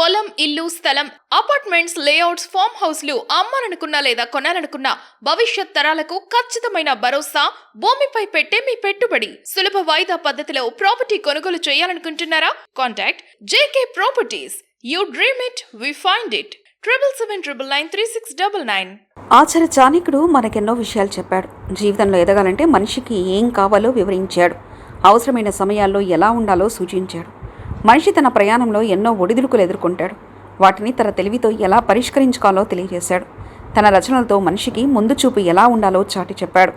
పొలం ఇల్లు స్థలం అపార్ట్మెంట్స్ లేఅవుట్స్ ఫామ్ హౌస్లు అమ్మాలనుకున్నా లేదా కొనాలనుకున్నా భవిష్యత్ తరాలకు ఖచ్చితమైన భరోసా భూమిపై పెట్టే మీ పెట్టుబడి. సులభ వాయిదా పద్ధతిలో ప్రాపర్టీ కొనుగోలు చేయాలనుకుంటున్నారా? Contact JK properties. You dream it we find it. Triple seven triple nine three six double nine. Acharya చాణికుడు మనకెన్నో విషయాలు చెప్పాడు. జీవితంలో ఎదగాలంటే మనిషికి ఏం కావాలో వివరించాడు. అవసరమైన సమయాల్లో ఎలా ఉండాలో సూచించాడు. మనిషి తన ప్రయాణంలో ఎన్నో ఒడిదుడుకులు ఎదుర్కొంటాడు. వాటిని తన తెలివితో ఎలా పరిష్కరించుకోవాలో తెలియజేశాడు. తన రచనలతో మనిషికి ముందు చూపు ఎలా ఉండాలో చాటి చెప్పాడు.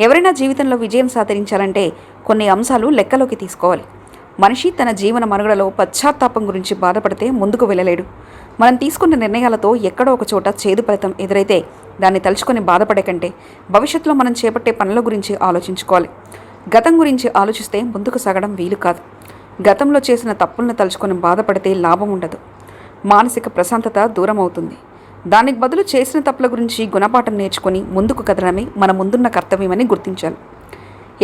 ఎవరైనా జీవితంలో విజయం సాధించాలంటే కొన్ని అంశాలు లెక్కలోకి తీసుకోవాలి. మనిషి తన జీవన మనుగడలో పశ్చాత్తాపం గురించి బాధపడితే ముందుకు వెళ్ళలేడు. మనం తీసుకున్న నిర్ణయాలతో ఎక్కడో ఒక చోట చేదు ఫలితం ఎదురైతే దాన్ని తలుచుకొని బాధపడే కంటే భవిష్యత్తులో మనం చేపట్టే పనుల గురించి ఆలోచించుకోవాలి. గతం గురించి ఆలోచిస్తే ముందుకు సాగడం వీలు కాదు. గతంలో చేసిన తప్పులను తలుచుకొని బాధపడితే లాభం ఉండదు. మానసిక ప్రశాంతత దూరం అవుతుంది దానికి బదులు చేసిన తప్పుల గురించి గుణపాఠం నేర్చుకొని ముందుకు కదలడమే మన ముందున్న కర్తవ్యమని గుర్తించాలి.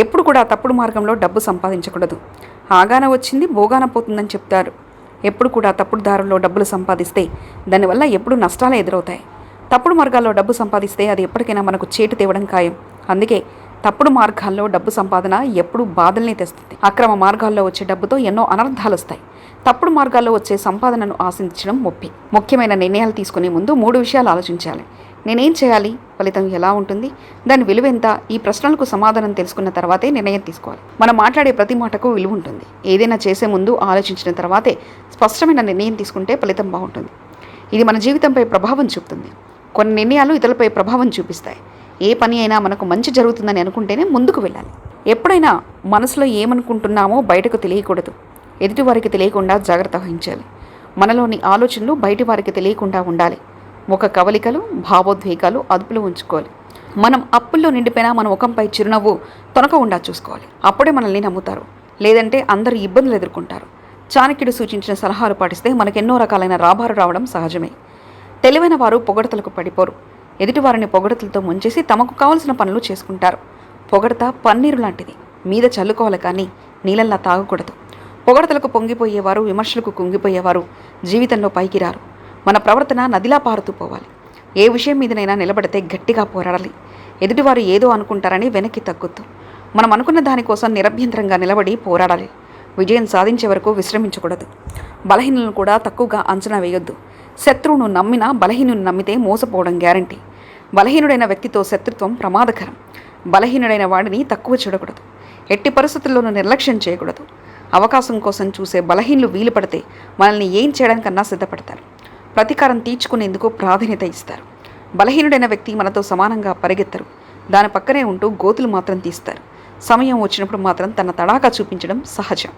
ఎప్పుడు కూడా తప్పుడు మార్గంలో డబ్బు సంపాదించకూడదు. ఆగాన వచ్చింది భోగాన పోతుందని చెప్తారు. ఎప్పుడు కూడా తప్పుడు దారుల్లో డబ్బులు సంపాదిస్తే దానివల్ల ఎప్పుడు నష్టాలే ఎదురవుతాయి. తప్పుడు మార్గాల్లో డబ్బు సంపాదిస్తే అది ఎప్పటికైనా మనకు చేటు తేవడం ఖాయం. అందుకే తప్పుడు మార్గాల్లో డబ్బు సంపాదన ఎప్పుడు బాధల్ని తెస్తుంది. అక్రమ మార్గాల్లో వచ్చే డబ్బుతో ఎన్నో అనర్థాలు వస్తాయి తప్పుడు మార్గాల్లో వచ్చే సంపాదనను ఆశించడం మొప్పి. ముఖ్యమైన నిర్ణయాలు తీసుకునే ముందు మూడు విషయాలు ఆలోచించాలి. నేనేం చేయాలి? ఫలితం ఎలా ఉంటుంది? దాని విలువ ఎంత? ఈ ప్రశ్నలకు సమాధానం తెలుసుకున్న తర్వాతే నిర్ణయం తీసుకోవాలి. మనం మాట్లాడే ప్రతి మాటకు విలువ ఉంటుంది. ఏదైనా చేసే ముందు ఆలోచించిన తర్వాతే స్పష్టమైన నిర్ణయం తీసుకుంటే ఫలితం బాగుంటుంది. ఇది మన జీవితంపై ప్రభావం చూపుతుంది. కొన్ని నిర్ణయాలు ఇతరులపై ప్రభావం చూపిస్తాయి. ఏ పని అయినా మనకు మంచి జరుగుతుందని అనుకుంటేనే ముందుకు వెళ్ళాలి. ఎప్పుడైనా మనసులో ఏమనుకుంటున్నామో బయటకు తెలియకూడదు. ఎదుటివారికి తెలియకుండా జాగ్రత్త వహించాలి. మనలోని ఆలోచనలు బయటి వారికి తెలియకుండా ఉండాలి. ఒక కవలికలు భావోద్వేగాలు అదుపులో ఉంచుకోవాలి. మనం అప్పుల్లో నిండిపోయినా మన ముఖంపై చిరునవ్వు తొనక ఉండా చూసుకోవాలి. అప్పుడే మనల్ని నమ్ముతారు. లేదంటే అందరూ ఇబ్బందులు ఎదుర్కొంటారు. చాణక్యుడు సూచించిన సలహాలు పాటిస్తే మనకెన్నో రకాలైన రాబారు రావడం సహజమే. తెలివైన వారు పొగడతలకు పడిపోరు. ఎదుటివారిని పొగడతలతో ముంచేసి తమకు కావలసిన పనులు చేసుకుంటారు. పొగడత పన్నీరు లాంటిది. మీద చల్లుకోవాలి కానీ నీళ్ళల్లా తాగకూడదు. పొగడతలకు పొంగిపోయేవారు విమర్శలకు కుంగిపోయేవారు జీవితంలో పైకి రారు. మన ప్రవర్తన నదిలా పారుతూ పోవాలి. ఏ విషయం మీదనైనా నిలబడితే గట్టిగా పోరాడాలి. ఎదుటివారు ఏదో అనుకుంటారని వెనక్కి తగ్గొద్దు. మనం అనుకున్న దానికోసం నిరభ్యంతరంగా నిలబడి పోరాడాలి. విజయం సాధించే వరకు విశ్రమించకూడదు. బలహీనులను కూడా తక్కువగా అంచనా వేయొద్దు. శత్రువును నమ్మినా బలహీనుని నమ్మితే మోసపోవడం గ్యారంటీ. బలహీనుడైన వ్యక్తితో శత్రుత్వం ప్రమాదకరం. బలహీనుడైన వాడిని తక్కువ చూడకూడదు. ఎట్టి పరిస్థితుల్లోనూ నిర్లక్ష్యం చేయకూడదు. అవకాశం కోసం చూసే బలహీనులు వీలు పడితే మనల్ని ఏం చేయడానికన్నా సిద్ధపడతారు. ప్రతీకారం తీర్చుకునేందుకు ప్రాధాన్యత ఇస్తారు. బలహీనుడైన వ్యక్తి మనతో సమానంగా పరిగెత్తరు. దాని పక్కనే ఉంటూ గోతులు మాత్రం తీస్తారు. సమయం వచ్చినప్పుడు మాత్రం తన తడాకా చూపించడం సహజం.